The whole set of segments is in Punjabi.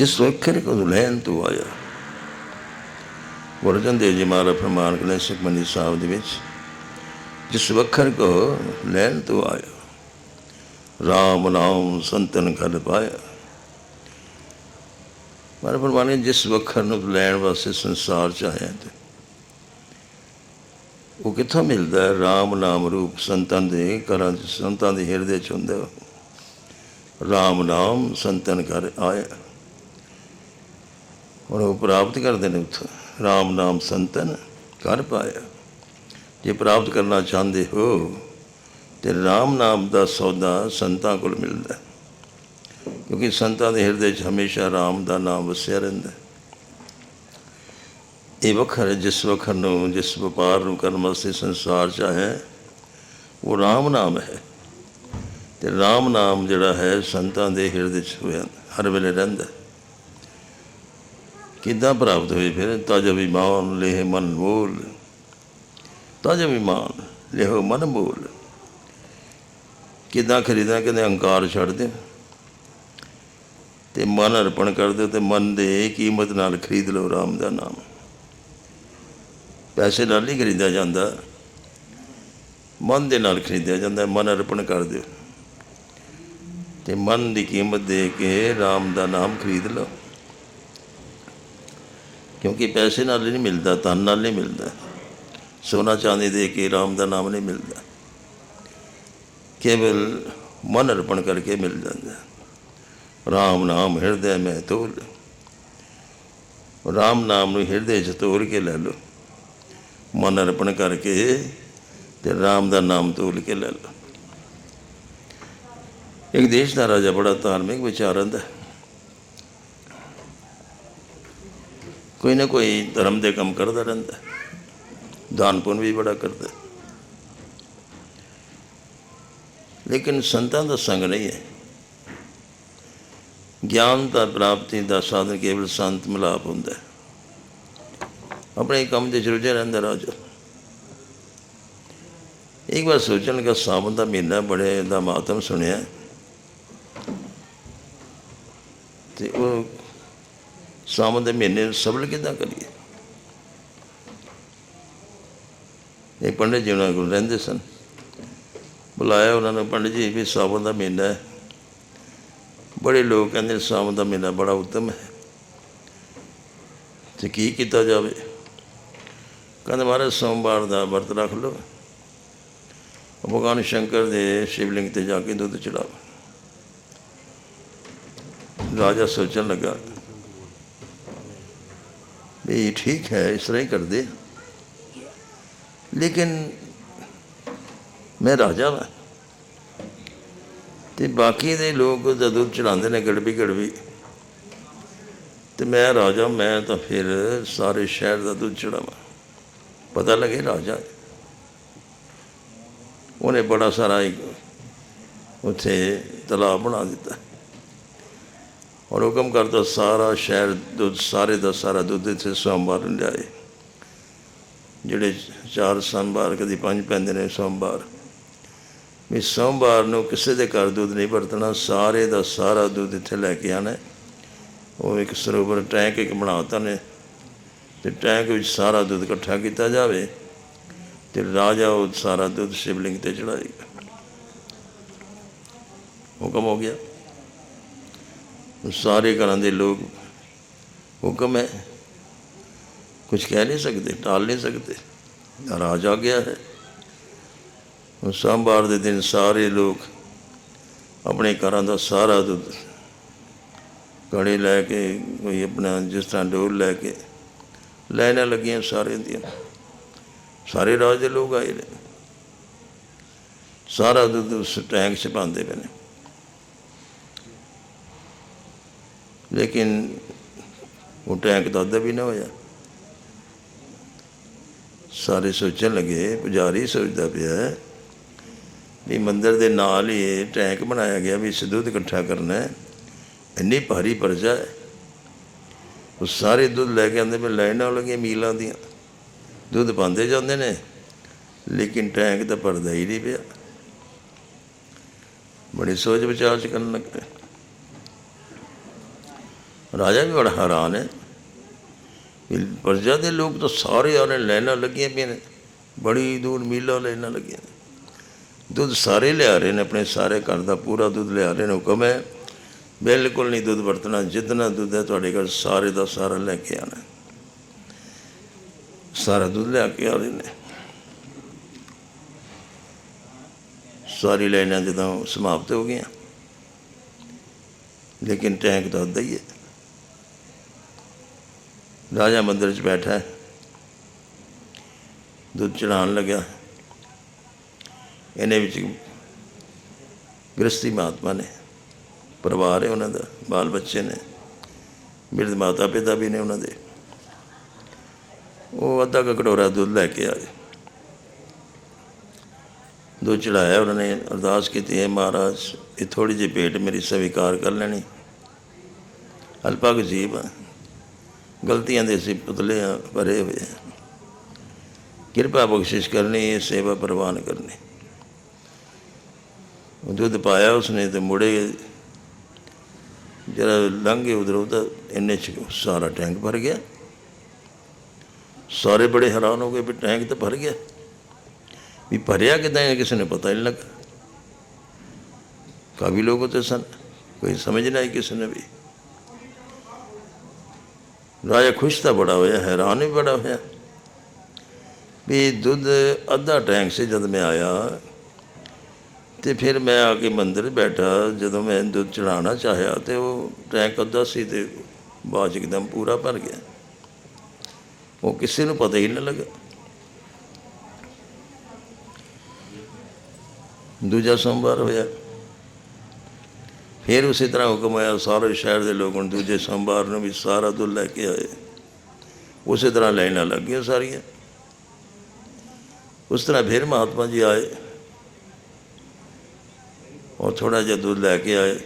ਜਿਸ ਵਖਰ ਕੋ ਲੈਣ ਤੂੰ ਆਇਆ। ਗੁਰਜਨ ਦੇਵ ਜੀ ਮਹਾਰਾਜ ਫਰਮਾਨ ਕਰਦੇ ਸੁਖਮਨੀ ਸਾਹਿਬ ਦੇ ਵਿੱਚ ਜਿਸ ਵਖਰ ਕੋ ਲੈਣ ਤੋਂ ਆਇਆ। ਰਾਮ ਨਾਮ ਸੰਤਨ ਕਰ ਪਾਇਆ। ਮਾਰੇ ਫਰਮਾਨੇ ਜਿਸ ਵਖਰ ਨੂੰ ਲੈਣ ਵਾਸਤੇ ਸੰਸਾਰ ਚ ਆਇਆ ਤੇ। ਉਹ ਕਿੱਥੋਂ ਮਿਲਦਾ? ਹੈ ਰਾਮ ਨਾਮ ਰੂਪ ਸੰਤਾਂ ਦੇ ਘਰਾਂ ਚ, ਸੰਤਾਂ ਦੇ ਹਿਰਦੇ ਚ ਹੁੰਦਾ। ਹੈ। ਰਾਮ ਨਾਮ ਸੰਤਨ ਕਰ ਆਇਆ। ਔਰ ਉਹ ਪ੍ਰਾਪਤ ਕਰਦੇ ਨੇ ਉੱਥੋਂ। ਰਾਮ ਨਾਮ ਸੰਤਨ ਕਰ ਪਾਇਆ। ਜੇ ਪ੍ਰਾਪਤ ਕਰਨਾ ਚਾਹੁੰਦੇ ਹੋ, ਤੇ ਰਾਮ ਨਾਮ ਦਾ ਸੌਦਾ ਸੰਤਾਂ ਕੋਲ ਮਿਲਦਾ। ਕਿਉਂਕਿ ਸੰਤਾਂ ਦੇ ਹਿਰਦੇ 'ਚ ਹਮੇਸ਼ਾ ਰਾਮ ਦਾ ਨਾਮ ਵਸਿਆ ਰਹਿੰਦਾ। ਇਹ ਵਖਰ ਜਿਸ ਵਖਰ ਨੂੰ, ਜਿਸ ਵਪਾਰ ਨੂੰ ਕਰਨ ਵਾਸਤੇ ਸੰਸਾਰ 'ਚ ਆਇਆ ਉਹ ਰਾਮ ਨਾਮ ਹੈ। ਤੇ ਰਾਮ ਨਾਮ ਜਿਹੜਾ ਹੈ, ਸੰਤਾਂ ਦੇ ਹਿਰਦੇ 'ਚ ਹੋਇਆ, ਹਰ ਵੇਲੇ ਰਹਿੰਦਾ। ਕਿੱਦਾਂ ਪ੍ਰਾਪਤ ਹੋਏ ਫਿਰ? ਤਜ ਅਭਿਮਾਨ ਲੇਹ ਮਨ ਮੂਲ। ਤਜ ਅਭਿਮਾਨ ਲੇਹ ਮਨ ਮੂਲ। ਕਿੱਦਾਂ ਖਰੀਦਾਂ ਕਹਿੰਦੇ ਹੰਕਾਰ ਛੱਡ ਦੇ। ਤੇ ਮਨ ਅਰਪਣ ਕਰ ਦਿਓ ਤੇ ਮਨ ਦੇ ਕੀਮਤ ਨਾਲ ਖਰੀਦ ਲਓ ਰਾਮ ਦਾ ਨਾਮ। ਪੈਸੇ ਨਾਲ ਨਹੀਂ ਖਰੀਦਿਆ ਜਾਂਦਾ। ਮਨ ਦੇ ਨਾਲ ਖਰੀਦਿਆ ਜਾਂਦਾ। ਮਨ ਅਰਪਣ ਕਰ ਦਿਓ। ਤੇ ਮਨ ਦੀ ਕੀਮਤ ਦੇ ਕੇ ਰਾਮ ਦਾ ਨਾਮ ਖਰੀਦ ਲਓ। ਕਿਉਂਕਿ ਪੈਸੇ ਨਾਲ ਨਹੀਂ ਮਿਲਦਾ, ਧਨ ਨਾਲ ਨਹੀਂ ਮਿਲਦਾ। ਸੋਨਾ ਚਾਂਦੀ ਦੇ ਕੇ ਰਾਮ ਦਾ ਨਾਮ ਨਹੀਂ ਮਿਲਦਾ। ਕੇਵਲ ਮਨ ਅਰਪਣ ਕਰਕੇ ਮਿਲ ਜਾਂਦਾ। ਰਾਮ ਨਾਮ ਹਿਰਦੇ ਮੈਂ ਤੋਲ। ਰਾਮ ਨਾਮ ਨੂੰ ਹਿਰਦੇ 'ਚ ਤੋਲ ਕੇ ਲੈ ਲਓ। ਮਨ ਅਰਪਣ ਕਰਕੇ ਤੇ ਰਾਮ ਦਾ ਨਾਮ ਤੋਲ ਕੇ ਲੈ ਲਓ। ਇੱਕ ਦੇਸ਼ ਦਾ ਰਾਜਾ ਬੜਾ ਧਾਰਮਿਕ ਵਿਚਾਰੰਦ ਹੈ ਕੋਈ ਨਾ ਕੋਈ ਧਰਮ ਦੇ ਕੰਮ ਕਰਦਾ ਰਹਿੰਦਾ ਦਾਨ ਪੁੰਨ ਵੀ ਬੜਾ ਕਰਦਾ ਲੇਕਿਨ ਸੰਤਾਂ ਦਾ ਸੰਗ ਨਹੀਂ ਹੈ। ਗਿਆਨ ਦਾ ਪ੍ਰਾਪਤੀ ਦਾ ਸਾਧਨ ਕੇਵਲ ਸੰਤ ਮਿਲਾਪ ਹੁੰਦਾ ਹੈ। ਆਪਣੇ ਕੰਮ ਦੇ ਰੁੱਝਿਆ ਰਹਿੰਦਾ ਰਾਜਾ। ਇੱਕ ਵਾਰ ਸੋਚਣ ਲੱਗਾ ਸਾਵਣ ਦਾ ਮਹੀਨਾ ਬੜੇ ਦਾ ਮਾਤਮ ਸੁਣਿਆ ਤੇ ਉਹ ਸਾਵਣ ਦੇ ਮਹੀਨੇ ਨੂੰ ਸਬਲ ਕਿੱਦਾਂ ਕਰੀਏ? ਇਹ ਪੰਡਿਤ ਜੀ ਉਹਨਾਂ ਕੋਲ ਰਹਿੰਦੇ ਸਨ। ਬੁਲਾਇਆ ਉਹਨਾਂ ਨੇ, ਪੰਡਿਤ ਜੀ, ਵੀ ਸਾਵਣ ਦਾ ਮਹੀਨਾ ਹੈ। ਬੜੇ ਲੋਕ ਕਹਿੰਦੇ ਸਾਵਣ ਦਾ ਮਹੀਨਾ ਬੜਾ ਉੱਤਮ ਹੈ। ਤੇ ਕੀ ਕੀਤਾ ਜਾਵੇ? ਕਹਿੰਦੇ ਮਹਾਰਾਜ, ਸੋਮਵਾਰ ਦਾ ਵਰਤ ਰੱਖ ਲਓ। ਭਗਵਾਨ ਸ਼ੰਕਰ ਦੇ ਸ਼ਿਵਲਿੰਗ ਤੇ ਜਾ ਕੇ ਦੁੱਧ ਚੜਾਓ। ਰਾਜਾ ਸੋਚਣ ਲੱਗਾ ਇਹ ਠੀਕ ਹੈ ਇਸ ਤਰ੍ਹਾਂ ਹੀ ਕਰਦੇ ਲੇਕਿਨ ਮੈਂ ਰਾਜਾ ਹਾਂ ਤੇ ਬਾਕੀ ਦੇ ਲੋਕ ਜਦੋਂ ਚੜਾਉਂਦੇ ਨੇ ਗੜਬੀ ਗੜਬੀ ਤੇ ਮੈਂ ਰਾਜਾ ਮੈਂ ਤਾਂ ਫਿਰ ਸਾਰੇ ਸ਼ਹਿਰ ਦਾ ਦੁੱਧ ਚੜਾਵਾਂ ਪਤਾ ਲੱਗੇ ਰਾਜਾ ਉਹਨੇ ਬੜਾ ਸਾਰਾ ਇੱਕ ਉੱਥੇ ਤਲਾਬ ਬਣਾ ਦਿੱਤਾ ਔਰ ਹੁਕਮ ਕਰਦਾ ਸਾਰਾ ਸ਼ਹਿਰ ਦੁੱਧ ਸਾਰੇ ਦਾ ਸਾਰਾ ਦੁੱਧ ਇੱਥੇ ਸੋਮਵਾਰ ਨੂੰ ਲਿਆਏ। ਜਿਹੜੇ ਚਾਰ ਸੋਮਵਾਰ, ਕਦੀ ਪੰਜ ਪੈਂਦੇ ਨੇ ਸੋਮਵਾਰ। ਵੀ ਸੋਮਵਾਰ ਨੂੰ ਕਿਸੇ ਦੇ ਘਰ ਦੁੱਧ ਨਹੀਂ ਵਰਤਣਾ, ਸਾਰੇ ਦਾ ਸਾਰਾ ਦੁੱਧ ਇੱਥੇ ਲੈ ਕੇ ਆਣਾ। ਉਹ ਇੱਕ ਸਰੋਵਰ ਟੈਂਕ ਇੱਕ ਬਣਾਤਾ ਨੇ, ਤੇ ਟੈਂਕ ਵਿੱਚ ਸਾਰਾ ਦੁੱਧ ਇਕੱਠਾ ਕੀਤਾ ਜਾਵੇ, ਤੇ ਰਾਜਾ ਉਹ ਸਾਰਾ ਦੁੱਧ ਸ਼ਿਵਲਿੰਗ ਤੇ ਚੜਾਏਗਾ ਹੁਕਮ ਹੋ ਗਿਆ। ਸਾਰੇ ਘਰਾਂ ਦੇ ਲੋਕ ਹੁਕਮ ਹੈ। ਕੁਝ ਕਹਿ ਨਹੀਂ ਸਕਦੇ, ਟਾਲ ਨਹੀਂ ਸਕਦੇ। ਰਾਜ ਆ ਗਿਆ ਹੈ। ਉਹ ਸੋਮਵਾਰ ਦੇ ਦਿਨ ਸਾਰੇ ਲੋਕ ਆਪਣੇ ਘਰਾਂ ਦਾ ਸਾਰਾ ਦੁੱਧ ਕੜੇ ਲੈ ਕੇ, ਕੋਈ ਆਪਣਾ ਜਿਸ ਤਰ੍ਹਾਂ ਡੋਲ ਲੈ ਕੇ ਲੈਣਾ ਲੱਗੀਆਂ ਸਾਰੇ ਦੀਆਂ। ਸਾਰੇ ਰਾਜ ਦੇ ਲੋਕ ਆਏ ਨੇ। ਸਾਰਾ ਦੁੱਧ ਉਸ ਟੈਂਕ 'ਚ ਪਾਉਂਦੇ ਪਏ ਨੇ। ਲੇਕਿਨ ਉਹ ਟੈਂਕ ਤਾਂ ਅੱਧਾ ਵੀ ਨਾ ਹੋਇਆ। ਸਾਰੇ ਸੋਚਣ ਲੱਗੇ, ਪੁਜਾਰੀ ਸੋਚਦਾ ਪਿਆ ਵੀ ਮੰਦਰ ਦੇ ਨਾਲ ਹੀ ਇਹ ਟੈਂਕ ਬਣਾਇਆ ਗਿਆ ਵੀ ਇਸ ਦੁੱਧ ਇਕੱਠਾ ਕਰਨਾ ਹੈ। ਇੰਨੀ ਭਾਰੀ ਪਰਜਾ ਹੈ। ਉਹ ਸਾਰੇ ਦੁੱਧ ਲੈ ਕੇ ਆਉਂਦੇ ਪਏ, ਲਾਈਨਾਂ ਲੱਗੀਆਂ ਮੀਲਾਂ ਦੀਆਂ। ਦੁੱਧ ਪਾਉਂਦੇ ਜਾਂਦੇ ਨੇ, ਲੇਕਿਨ ਟੈਂਕ ਤਾਂ ਭਰਦਾ ਹੀ ਨਹੀਂ ਪਿਆ। ਬੜੀ ਸੋਚ ਵਿਚਾਰ ਚ ਕਰਨ ਲੱਗੇ ਰਾਜਾ ਵੀ ਬੜਾ ਹੈਰਾਨ ਹੈ। ਵੀ ਪ੍ਰਜਾ ਦੇ ਲੋਕ ਤਾਂ ਸਾਰੇ ਆਨੇ ਲੈਣਾ ਲੱਗੀਆਂ ਪਈਆਂ ਨੇ। ਬੜੀ ਦੂਰ ਮੀਲਾਂ ਲੈਣਾ ਲੱਗੀਆਂ ਨੇ। ਦੁੱਧ ਸਾਰੇ ਲਿਆ ਰਹੇ ਨੇ, ਆਪਣੇ ਸਾਰੇ ਘਰ ਦਾ ਪੂਰਾ ਦੁੱਧ ਲਿਆ ਰਹੇ ਨੇ ਹੁਕਮ ਹੈ। ਬਿਲਕੁਲ ਨਹੀਂ ਦੁੱਧ ਵਰਤਣਾ, ਜਿੰਨਾ ਦੁੱਧ ਹੈ ਤੁਹਾਡੇ ਘਰ ਸਾਰੇ ਦਾ ਸਾਰਾ ਲੈ ਕੇ ਆਣਾ ਸਾਰਾ ਦੁੱਧ ਲਿਆ ਕੇ ਆ ਰਹੇ ਨੇ। ਸਾਰੀ ਲਾਈਨਾਂ ਜਦੋਂ ਸਮਾਪਤ ਹੋ ਗਈਆਂ। ਲੇਕਿਨ ਟੈਂਕ ਤਾਂ ਅੱਧਾ ਹੀ ਹੈ। ਰਾਜਾ ਮੰਦਰ 'ਚ ਬੈਠਾ ਹੈ। ਦੁੱਧ ਚੜਾਉਣ ਲੱਗਿਆ। ਇਹਨੇ ਵਿੱਚ ਗ੍ਰਸਤੀ ਮਹਾਤਮਾ ਨੇ, ਪਰਿਵਾਰ ਹੈ ਉਹਨਾਂ ਦਾ, ਬਾਲ ਬੱਚੇ ਨੇ ਮੇਰੇ ਮਾਤਾ ਪਿਤਾ ਵੀ ਨੇ ਉਹਨਾਂ ਦੇ। ਉਹ ਅੱਧਾ ਕੁ ਕਟੋਰਾ ਦੁੱਧ ਲੈ ਕੇ ਆ ਗਏ ਦੁੱਧ ਚੜਾਇਆ ਉਹਨਾਂ ਨੇ, ਅਰਦਾਸ ਕੀਤੀ, ਹੈ ਮਹਾਰਾਜ, ਇਹ ਥੋੜੀ ਜਿਹੀ ਭੇਟ ਮੇਰੀ ਸਵੀਕਾਰ ਕਰ ਲੈਣੀ। ਅਲਪਾ ਕੁ ਜੀਵ ਗਲਤੀਆਂ ਦੇ ਅਸੀਂ ਪੁਤਲੇ ਆ ਭਰੇ ਹੋਏ ਕਿਰਪਾ ਬਖਸ਼ਿਸ਼ ਕਰਨੀ ਇਹ ਸੇਵਾ ਪ੍ਰਵਾਨ ਕਰਨੀ। ਉਹ ਦੁੱਧ ਪਾਇਆ ਉਸਨੇ ਤੇ ਮੁੜੇ। ਜਰਾ ਲੰਘੇ ਉਧਰ ਉਹਦਾ ਇੰਨੇ ਚ ਸਾਰਾ ਟੈਂਕ ਭਰ ਗਿਆ। ਸਾਰੇ ਬੜੇ ਹੈਰਾਨ ਹੋ ਗਏ ਵੀ ਟੈਂਕ ਤਾਂ ਭਰ ਗਿਆ। ਵੀ ਭਰਿਆ ਕਿਦਾਂ ਹੈ, ਕਿਸੇ ਨੇ ਪਤਾ ਹੀ ਨਹੀਂ ਲੱਗਾ। ਕਾਫੀ ਲੋਕ ਉੱਥੇ ਸਨ, ਕੋਈ ਸਮਝ ਨਹੀਂ ਆਈ ਕਿਸੇ ਨੇ ਵੀ। ਰਾਜਾ ਖੁਸ਼ ਤਾਂ ਬੜਾ ਹੋਇਆ, ਹੈਰਾਨ ਵੀ ਬੜਾ ਹੋਇਆ। ਵੀ ਦੁੱਧ ਅੱਧਾ ਟੈਂਕ ਸੀ ਜਦ ਮੈਂ ਆਇਆ ਤੇ ਫਿਰ ਮੈਂ ਆ ਕੇ ਮੰਦਰ ਬੈਠਾ, ਜਦੋਂ ਮੈਂ ਦੁੱਧ ਚੜਾਉਣਾ ਚਾਹਿਆ ਤੇ ਉਹ ਟੈਂਕ ਅੱਧਾ ਸੀ ਤੇ ਬਾਅਦ ਇੱਕਦਮ ਪੂਰਾ ਭਰ ਗਿਆ। ਉਹ ਕਿਸੇ ਨੂੰ ਪਤਾ ਹੀ ਨਹੀਂ ਲੱਗਾ। ਦੂਜਾ ਸੋਮਵਾਰ ਹੋਇਆ। ਫਿਰ ਉਸੇ ਤਰ੍ਹਾਂ ਹੁਕਮ ਆਇਆ ਸਾਰੇ ਸ਼ਹਿਰ ਦੇ ਲੋਕ ਹੁਣ ਦੂਜੇ ਸੋਮਵਾਰ ਨੂੰ ਵੀ ਸਾਰਾ ਦੁੱਧ ਲੈ ਕੇ ਆਏ ਉਸੇ ਤਰ੍ਹਾਂ ਲਾਈਨਾਂ ਲੱਗ ਗਈਆਂ ਸਾਰੀਆਂ ਉਸ ਤਰ੍ਹਾਂ ਫਿਰ ਮਹਾਤਮਾ ਜੀ ਆਏ ਉਹ ਥੋੜਾ ਜਿਹਾ ਦੁੱਧ ਲੈ ਕੇ ਆਏ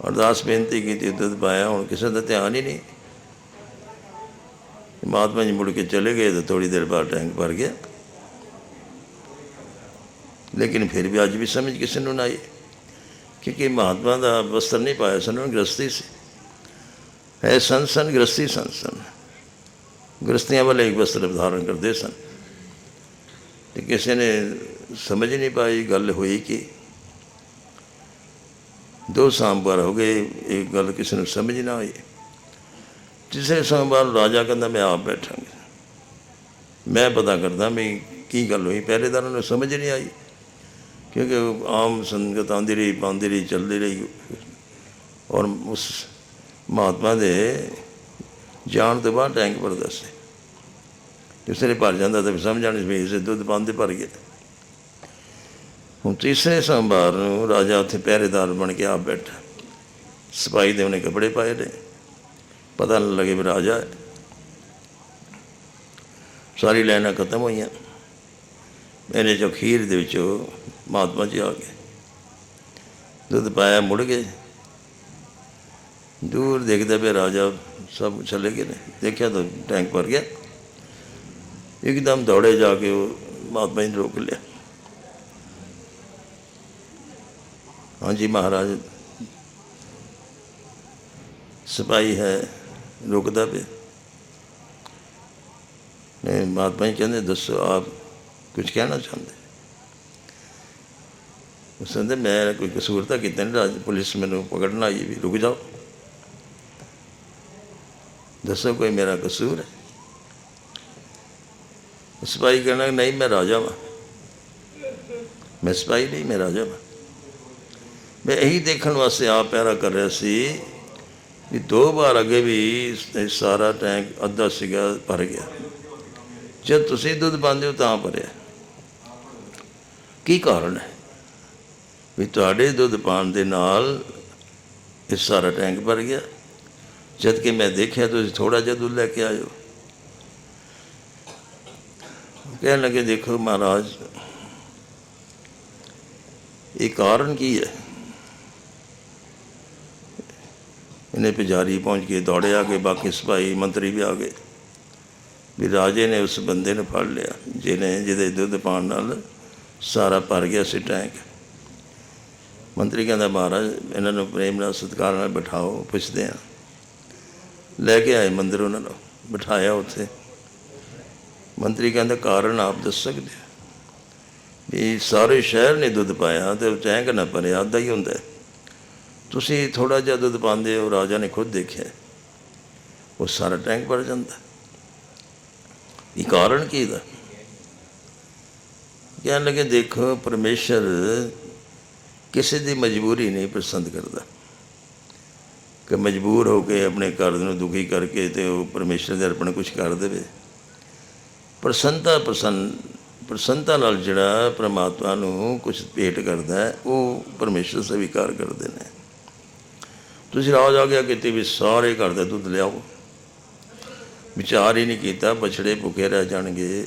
ਅਰਦਾਸ ਬੇਨਤੀ ਕੀਤੀ ਦੁੱਧ ਪਾਇਆ ਹੁਣ ਕਿਸੇ ਦਾ ਧਿਆਨ ਹੀ ਨਹੀਂ ਮਹਾਤਮਾ ਜੀ ਮੁੜ ਕੇ ਚਲੇ ਗਏ ਤਾਂ ਥੋੜੀ ਦੇਰ ਬਾਅਦ ਟੈਂਕ ਭਰ ਗਿਆ ਲੇਕਿਨ ਫਿਰ ਵੀ ਅੱਜ ਵੀ ਸਮਝ ਕਿਸੇ ਨੂੰ ਨਾ ਆਈ ਕਿਉਂਕਿ ਮਹਾਤਮਾ ਦਾ ਵਸਤਰ ਨਹੀਂ ਪਾਇਆ, ਸਨ ਉਹ ਗ੍ਰਸਤੀ ਸੀ। ਹੈ ਸੰਸਨ ਗ੍ਰਸਤੀ ਸੰਸਨ ਗ੍ਰਸਤੀਆਂ ਵਾਲੇ ਇੱਕ ਵਸਤਰ ਧਾਰਨ ਕਰਦੇ ਸਨ। ਤੇ ਕਿਸੇ ਨੇ ਸਮਝ ਨਹੀਂ ਪਾਈ ਗੱਲ ਹੋਈ ਕਿ। ਦੋ ਸੋਮਵਾਰ ਹੋ ਗਏ, ਇਹ ਗੱਲ ਕਿਸੇ ਨੂੰ ਸਮਝ ਨਾ ਆਈ। ਤੀਸਰੇ ਸੋਮਵਾਰ ਰਾਜਾ ਕਹਿੰਦਾ, ਮੈਂ ਆਪ ਬੈਠਾਂਗਾ। ਮੈਂ ਪਤਾ ਕਰਦਾ ਵੀ ਕੀ ਗੱਲ ਹੋਈ, ਪਹਿਰੇਦਾਰਾਂ ਨੂੰ ਸਮਝ ਨਹੀਂ ਆਈ। ਕਿਉਂਕਿ ਆਮ ਸੰਗਤ ਆਉਂਦੀ ਰਹੀ, ਪਾਉਂਦੀ ਰਹੀ, ਚੱਲਦੀ ਰਹੀ। ਔਰ ਉਸ ਮਹਾਤਮਾ ਦੇ ਜਾਣ ਤੋਂ ਬਾਅਦ ਟੈਂਕ ਭਰ ਦੱਸੇ ਜਿਸ ਭਰ ਜਾਂਦਾ ਤਾਂ ਸਮਝ ਆਣੀ ਵੀ ਇਸੇ ਦੁੱਧ ਪਾਉਂਦੇ ਭਰ ਗਿਆ। ਹੁਣ ਤੀਸਰੇ ਸੋਮਵਾਰ ਨੂੰ ਰਾਜਾ ਉੱਥੇ ਪਹਿਰੇਦਾਰ ਬਣ ਕੇ ਆਪ ਬੈਠਾ। ਸਿਪਾਹੀ ਦੇ ਉਹਨੇ ਕੱਪੜੇ ਪਾਏ ਨੇ। ਪਤਾ ਨਾ ਲੱਗੇ ਵੀ ਰਾਜਾ ਹੈ। ਸਾਰੀ ਲਾਈਨਾਂ ਖਤਮ ਹੋਈਆਂ। ਮੇਰੇ ਚੋਂ ਖੀਰ ਦੇ ਵਿੱਚੋਂ ਮਹਾਤਮਾ ਜੀ ਆ ਗਏ ਦੁੱਧ ਪਾਇਆ ਮੁੜ ਗਏ ਦੂਰ ਦੇਖਦਾ ਪਿਆ ਰਾਜਾ ਸਭ ਚਲੇ ਗਏ ਨੇ ਦੇਖਿਆ ਤਾਂ ਟੈਂਕ ਭਰ ਗਿਆ ਇੱਕਦਮ ਦੌੜੇ ਜਾ ਕੇ ਉਹ ਮਹਾਤਮਾ ਜੀ ਨੇ ਰੋਕ ਲਿਆ ਹਾਂਜੀ ਮਹਾਰਾਜ ਸਿਪਾਹੀ ਹੈ ਰੁਕਦਾ ਪਿਆ ਮੈਂ ਮਹਾਤਮਾ ਜੀ ਕਹਿੰਦੇ ਦੱਸੋ ਆਪ ਕੁਝ ਕਹਿਣਾ ਚਾਹੁੰਦੇ ਉਸ ਕਹਿੰਦੇ ਮੈਂ ਕੋਈ ਕਸੂਰ ਤਾਂ ਕੀਤਾ ਨਹੀਂ, ਰਾਜ ਪੁਲਿਸ ਮੈਨੂੰ ਪਕੜਨ ਆਈ ਵੀ ਰੁਕ ਜਾਓ। ਦੱਸੋ ਕੋਈ ਮੇਰਾ ਕਸੂਰ ਹੈ? ਸਿਪਾਹੀ ਕਹਿਣਾ ਨਹੀਂ, ਮੈਂ ਰਾਜਾ ਵਾਂ। ਮੈਂ ਸਿਪਾਹੀ ਨਹੀਂ, ਮੈਂ ਰਾਜਾ ਵਾਂ। ਮੈਂ ਇਹੀ ਦੇਖਣ ਵਾਸਤੇ ਆਪ ਪੈਰਾ ਕਰ ਰਿਹਾ ਸੀ ਵੀ ਦੋ ਵਾਰ ਅੱਗੇ ਵੀ ਸਾਰਾ ਟੈਂਕ ਅੱਧਾ ਸੀਗਾ, ਭਰ ਗਿਆ। ਜੇ ਤੁਸੀਂ ਦੁੱਧ ਪਾਉਂਦੇ ਹੋ ਤਾਂ ਭਰਿਆ। ਕੀ ਕਾਰਨ ਹੈ? ਵੀ ਤੁਹਾਡੇ ਦੁੱਧ ਪਾਣ ਦੇ ਨਾਲ ਇਹ ਸਾਰਾ ਟੈਂਕ ਭਰ ਗਿਆ। ਜਦ ਕਿ ਮੈਂ ਦੇਖਿਆ ਤੁਸੀਂ ਥੋੜਾ ਜਿਹਾ ਦੁੱਧ ਲੈ ਕੇ ਆਇਓ। ਕਹਿਣ ਲੱਗੇ, ਦੇਖੋ ਮਹਾਰਾਜ, ਇਹ ਕਾਰਨ ਕੀ ਹੈ? ਇਹਨੇ ਪੁਜਾਰੀ ਪਹੁੰਚ ਕੇ ਦੌੜੇ ਆ ਗਏ ਬਾਕੀ ਸਿਪਾਹੀ ਮੰਤਰੀ ਵੀ ਆ ਗਏ। ਵੀ ਰਾਜੇ ਨੇ ਉਸ ਬੰਦੇ ਨੂੰ ਫੜ ਲਿਆ, ਜਿਹਨੇ ਜਿਹਦੇ ਦੁੱਧ ਪਾਣ ਨਾਲ ਸਾਰਾ ਭਰ ਗਿਆ ਸੀ ਟੈਂਕ। ਮੰਤਰੀ ਕਹਿੰਦਾ, ਮਹਾਰਾਜ, ਇਹਨਾਂ ਨੂੰ ਪ੍ਰੇਮ ਨਾਲ, ਸਤਿਕਾਰ ਨਾਲ ਬਿਠਾਓ, ਪੁੱਛਦੇ ਆ ਲੈ ਕੇ ਆਏ ਮੰਦਰ ਉਹਨਾਂ ਨੂੰ, ਬਿਠਾਇਆ ਉੱਥੇ। ਮੰਤਰੀ ਕਹਿੰਦਾ, ਕਾਰਨ ਆਪ ਦੱਸ ਸਕਦੇ ਵੀ ਸਾਰੇ ਸ਼ਹਿਰ ਨੇ ਦੁੱਧ ਪਾਇਆ ਤੇ ਟੈਂਕ ਨਾ ਭਰਿਆ ਅੱਧਾ ਹੀ ਹੁੰਦਾ ਤੁਸੀਂ ਥੋੜਾ ਜਿਹਾ ਦੁੱਧ ਪਾਉਂਦੇ ਹੋ, ਰਾਜਾ ਨੇ ਖੁਦ ਦੇਖਿਆ ਉਹ ਸਾਰਾ ਟੈਂਕ ਭਰ ਜਾਂਦਾ ਇਹ ਕਾਰਨ ਕੀ ਦਾ? ਕਹਿਣ ਲੱਗੇ, ਦੇਖੋ, ਪਰਮੇਸ਼ਰ ਕਿਸੇ ਦੀ ਮਜਬੂਰੀ ਨਹੀਂ ਪਸੰਦ ਕਰਦਾ। ਕਿ ਮਜਬੂਰ ਹੋ ਕੇ ਆਪਣੇ ਘਰ ਨੂੰ ਦੁਖੀ ਕਰਕੇ ਤੇ ਉਹ ਪਰਮੇਸ਼ਰ ਦੇ ਅਰਪਣ ਕੁਝ ਕਰ ਦੇਵੇ। ਪ੍ਰਸੰਨਤਾ ਪ੍ਰਸੰਨ ਪ੍ਰਸੰਨਤਾ ਨਾਲ ਜਿਹੜਾ ਪ੍ਰਮਾਤਮਾ ਨੂੰ ਕੁਝ ਭੇਟ ਕਰਦਾ ਉਹ ਪਰਮੇਸ਼ਰ ਸਵੀਕਾਰ ਕਰਦੇ ਨੇ। ਤੁਸੀਂ ਰਾਜ ਆ ਗਿਆ ਕਿਤੇ ਵੀ ਸਾਰੇ ਘਰ ਦਾ ਦੁੱਧ ਲਿਆਓ। ਵਿਚਾਰ ਹੀ ਨਹੀਂ ਕੀਤਾ, ਬਛੜੇ ਭੁੱਖੇ ਰਹਿ ਜਾਣਗੇ।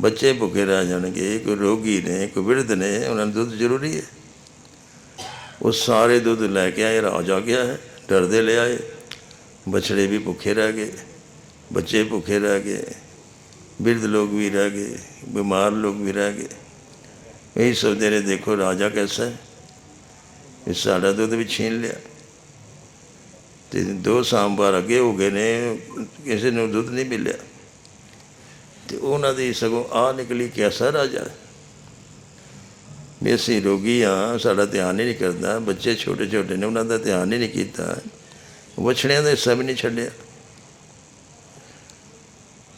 ਬੱਚੇ ਭੁੱਖੇ ਰਹਿ ਜਾਣਗੇ, ਕੋਈ ਰੋਗੀ ਨੇ, ਕੋਈ ਵਿਰਧ ਨੇ, ਉਹਨਾਂ ਨੂੰ ਦੁੱਧ ਜ਼ਰੂਰੀ ਹੈ। ਉਹ ਸਾਰੇ ਦੁੱਧ ਲੈ ਕੇ ਆਏ ਰਾਜ ਆ ਗਿਆ ਹੈ ਡਰਦੇ ਲੈ ਆਏ ਬਛੜੇ ਵੀ ਭੁੱਖੇ ਰਹਿ ਗਏ ਬੱਚੇ ਭੁੱਖੇ ਰਹਿ ਗਏ ਬਿਰਧ ਲੋਕ ਵੀ ਰਹਿ ਗਏ ਬਿਮਾਰ ਲੋਕ ਵੀ ਰਹਿ ਗਏ ਇਹ ਸੋਚਦੇ ਨੇ ਦੇਖੋ ਰਾਜਾ ਕੈਸਾ ਹੈ ਇਹ ਸਾਡਾ ਦੁੱਧ ਵੀ ਛੀਨ ਲਿਆ ਤੇ ਦੋ ਸਾਂਬਾਰ ਅੱਗੇ ਹੋ ਗਏ ਨੇ ਕਿਸੇ ਨੂੰ ਦੁੱਧ ਨਹੀਂ ਮਿਲਿਆ ਤੇ ਉਹਨਾਂ ਦੀ ਸਗੋਂ ਆ ਨਿਕਲੀ ਕੈਸਾ ਰਾਜਾ ਵੀ ਅਸੀਂ ਰੋਗੀ ਹਾਂ, ਸਾਡਾ ਧਿਆਨ ਹੀ ਨਹੀਂ ਕਰਦਾ। ਬੱਚੇ ਛੋਟੇ ਛੋਟੇ ਨੇ, ਉਹਨਾਂ ਦਾ ਧਿਆਨ ਹੀ ਨਹੀਂ ਕੀਤਾ। ਵਛੜਿਆਂ ਦਾ ਹਿੱਸਾ ਵੀ ਨਹੀਂ ਛੱਡਿਆ।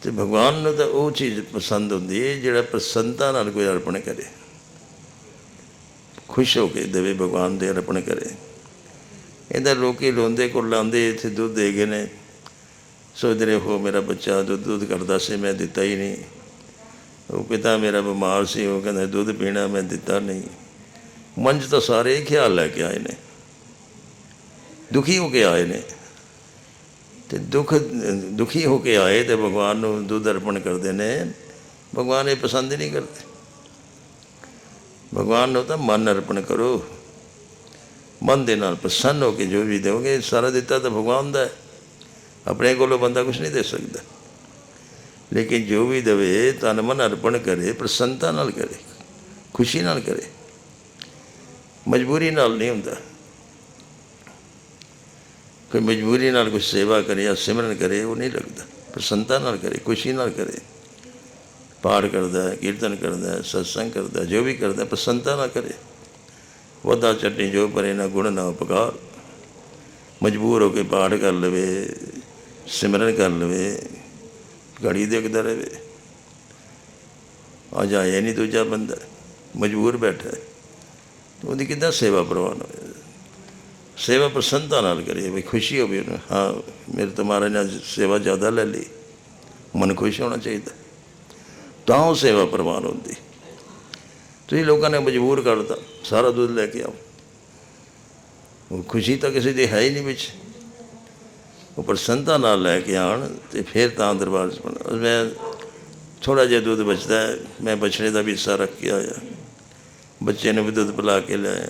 ਤੇ ਭਗਵਾਨ ਨੂੰ ਤਾਂ ਉਹ ਚੀਜ਼ ਪਸੰਦ ਹੁੰਦੀ ਹੈ, ਜਿਹੜਾ ਪ੍ਰਸੰਨਤਾ ਨਾਲ ਕੋਈ ਅਰਪਣ ਕਰੇ। ਖੁਸ਼ ਹੋ ਕੇ ਦੇਵੇ ਭਗਵਾਨ ਦੇ ਅਰਪਣ ਕਰੇ। ਇਹਦਾ ਲੋਕੀ ਰੋਂਦੇ ਕੋਲ ਲਾਉਂਦੇ ਇੱਥੇ ਦੁੱਧ ਦੇ ਗਏ ਨੇ। ਸੋਚਦੇ ਰਹੇ ਹੋ ਮੇਰਾ ਬੱਚਾ ਦੁੱਧ ਦੁੱਧ ਕਰਦਾ ਸੀ, ਮੈਂ ਦਿੱਤਾ ਹੀ ਨਹੀਂ। ਉਹ ਪਿਤਾ ਮੇਰਾ ਬਿਮਾਰ ਸੀ। ਉਹ ਕਹਿੰਦਾ, ਦੁੱਧ ਪੀਣਾ ਮੈਂ ਦਿੱਤਾ ਨਹੀਂ। ਮਨ ਤਾਂ ਸਾਰੇ ਖਿਆਲ ਲੈ ਕੇ ਆਏ ਨੇ। ਦੁਖੀ ਹੋ ਕੇ ਆਏ ਨੇ। ਤੇ ਦੁੱਖ, ਦੁਖੀ ਹੋ ਕੇ ਆਏ ਤੇ ਭਗਵਾਨ ਨੂੰ ਦੁੱਧ ਅਰਪਣ ਕਰਦੇ ਨੇ। ਭਗਵਾਨ ਇਹ ਪਸੰਦ ਹੀ ਨਹੀਂ ਕਰਦੇ। ਭਗਵਾਨ ਨੂੰ ਤਾਂ ਮਨ ਅਰਪਣ ਕਰੋ। ਮਨ ਦੇ ਨਾਲ ਪ੍ਰਸੰਨ ਹੋ ਕੇ ਜੋ ਵੀ ਦੇਵੋਗੇ ਸਾਰਾ ਦਿੱਤਾ ਤਾਂ ਭਗਵਾਨ ਦਾ ਹੈ। ਆਪਣੇ ਕੋਲੋਂ ਬੰਦਾ ਕੁਝ ਨਹੀਂ ਦੇ ਸਕਦਾ। ਲੇਕਿਨ ਜੋ ਵੀ ਦੇਵੇ ਤਨ ਮਨ ਅਰਪਣ ਕਰੇ ਪ੍ਰਸੰਨਤਾ ਨਾਲ ਕਰੇ ਖੁਸ਼ੀ ਨਾਲ ਕਰੇ। ਮਜਬੂਰੀ ਨਾਲ ਨਹੀਂ ਹੁੰਦਾ। ਕੋਈ ਮਜਬੂਰੀ ਨਾਲ ਕੋਈ ਸੇਵਾ ਕਰੇ ਜਾਂ ਸਿਮਰਨ ਕਰੇ ਉਹ ਨਹੀਂ ਲੱਗਦਾ। ਪ੍ਰਸੰਨਤਾ ਨਾਲ ਕਰੇ ਖੁਸ਼ੀ ਨਾਲ ਕਰੇ। ਪਾਠ ਕਰਦਾ ਹੈ ਕੀਰਤਨ ਕਰਦਾ ਹੈ ਸਤਸੰਗ ਕਰਦਾ ਜੋ ਵੀ ਕਰਦਾ ਹੈ, ਪ੍ਰਸੰਨਤਾ ਨਾਲ ਕਰੇ। ਵਧਾ ਚਟਨੀ ਜੋ ਪਰੇ ਨਾ ਗੁਣ ਨਾ ਉਪਕਾਰ। ਮਜਬੂਰ ਹੋ ਕੇ ਪਾਠ ਕਰ ਲਵੇ ਸਿਮਰਨ ਕਰ ਲਵੇ। ਘੜੀ ਦੇਖਦਾ ਰਹੇ। ਆ ਜਾਏ ਨਹੀਂ ਦੂਜਾ ਬੰਦਾ। ਮਜਬੂਰ ਬੈਠਾ ਉਹਦੀ ਕਿੱਦਾਂ ਸੇਵਾ ਪ੍ਰਵਾਨ ਹੋਵੇ ਸੇਵਾ ਪ੍ਰਸੰਨਤਾ ਨਾਲ ਕਰੀਏ ਵੀ ਖੁਸ਼ੀ ਹੋਵੇ ਉਹਨੂੰ। ਹਾਂ, ਮੇਰੇ ਤੋਂ ਮਹਾਰਾਜ ਨੇ ਸੇਵਾ ਜ਼ਿਆਦਾ ਲੈ ਲਈ। ਮਨ ਖੁਸ਼ ਹੋਣਾ ਚਾਹੀਦਾ। ਤਾਂ ਉਹ ਸੇਵਾ ਪ੍ਰਵਾਨ ਹੁੰਦੀ। ਤੁਸੀਂ ਲੋਕਾਂ ਨੇ ਮਜਬੂਰ ਕਰਤਾ, ਸਾਰਾ ਦੁੱਧ ਲੈ ਕੇ ਆਓ। ਉਹ ਖੁਸ਼ੀ ਤਾਂ ਕਿਸੇ ਦੀ ਹੈ ਹੀ ਨਹੀਂ ਵਿੱਚ। ਉਹ ਪ੍ਰਸੰਨਤਾ ਨਾਲ ਲੈ ਕੇ ਆਣ ਤੇ ਫਿਰ ਤਾਂ ਦਰਬਾਰ 'ਚ ਬਣਾ ਮੈਂ ਥੋੜਾ ਜਿਹਾ ਦੁੱਧ ਬਚਦਾ ਮੈਂ ਬਛੜੇ ਦਾ ਵੀ ਹਿੱਸਾ ਰੱਖ ਕੇ ਆਇਆ। ਬੱਚੇ ਨੂੰ ਵੀ ਦੁੱਧ ਪਿਲਾ ਕੇ ਲਿਆਇਆ